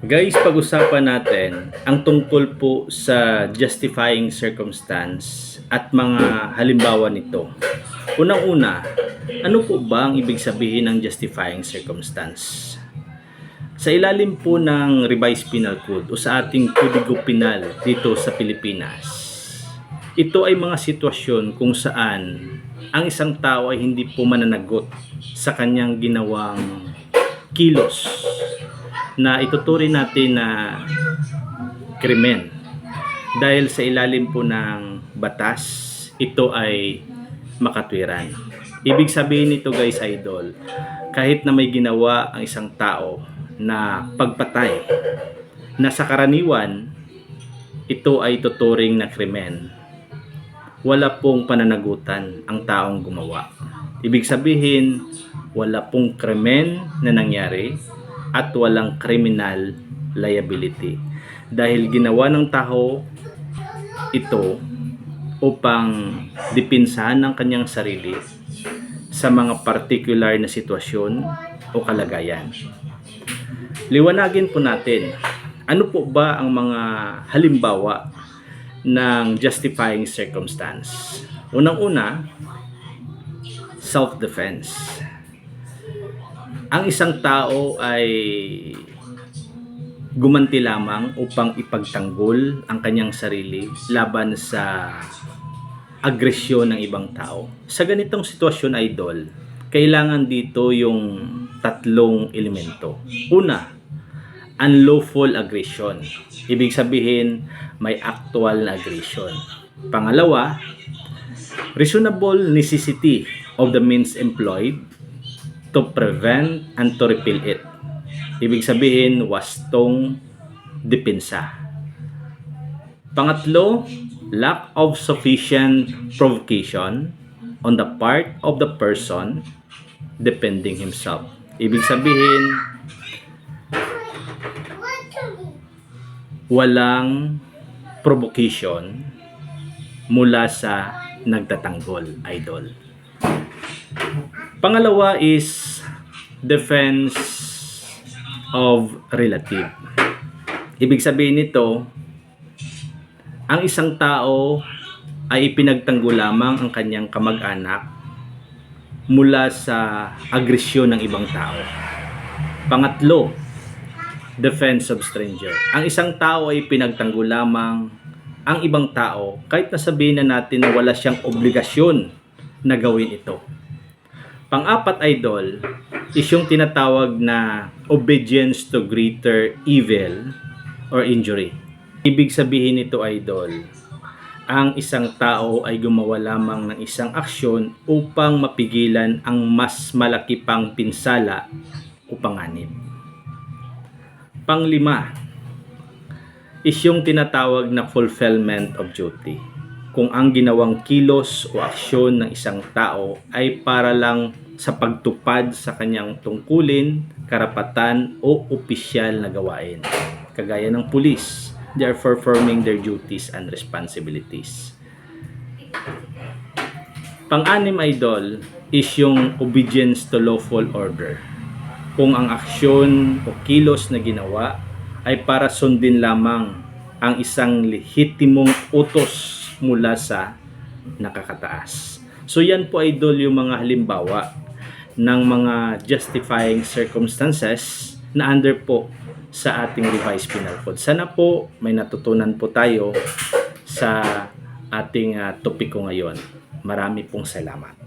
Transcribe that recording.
Guys, pag-usapan natin ang tungkol po sa justifying circumstance at mga halimbawa nito. Unang-una, ano po ba ang ibig sabihin ng justifying circumstance? Sa ilalim po ng Revised Penal Code o sa ating Kodigo Penal dito sa Pilipinas, ito ay mga sitwasyon kung saan ang isang tao ay hindi po mananagot sa kanyang ginawang kilos na ituturing natin na krimen. Dahil sa ilalim po ng batas, ito ay makatwiran. Ibig sabihin nito guys idol, kahit na may ginawa ang isang tao na pagpatay, na sa karaniwan, ito ay tuturing na krimen. Wala pong pananagutan ang taong gumawa. Ibig sabihin, wala pong krimen na nangyari at walang criminal liability. Dahil ginawa ng tao ito upang dipinsahan ng kanyang sarili sa mga particular na sitwasyon o kalagayan. Liwanagin po natin, ano po ba ang mga halimbawa ng justifying circumstance? Unang-una, self-defense ang isang tao ay gumanti lamang upang ipagtanggol ang kanyang sarili laban sa agresyon ng ibang tao. Sa ganitong sitwasyon, idol, kailangan dito yung tatlong elemento. Una, unlawful aggression. Ibig sabihin, may actual na aggression. Pangalawa, reasonable necessity of the means employed to prevent and to repel it. Ibig sabihin, wastong depensa. Pangatlo, lack of sufficient provocation on the part of the person defending himself. Ibig sabihin, walang provocation mula sa nagtatanggol, idol. Pangalawa is defense of relative. Ibig sabihin nito, ang isang tao ay ipinagtanggol lamang ang kanyang kamag-anak mula sa agresyon ng ibang tao. Pangatlo, defense of stranger. Ang isang tao ay pinagtanggol lamang ang ibang tao kahit nasabihin na natin na wala siyang obligasyon na gawin ito. Pang-apat idol is yung tinatawag na obedience to greater evil or injury. Ibig sabihin nito idol, ang isang tao ay gumawa lamang ng isang aksyon upang mapigilan ang mas malaki pang pinsala o panganib. Panglima is yung tinatawag na fulfillment of duty kung ang ginawang kilos o aksyon ng isang tao ay para lang sa pagtupad sa kanyang tungkulin, karapatan o opisyal na gawain. Kagaya ng pulis, they are performing their duties and responsibilities. Pang-anim idol is yung obedience to lawful order. Kung ang aksyon o kilos na ginawa ay para sundin lamang ang isang lehitimong utos mula sa nakakataas. So yan po idol yung mga halimbawa ng mga justifying circumstances na under po sa ating revised penal code. Sana po may natutunan po tayo sa ating uh, topiko ngayon. Marami pong salamat.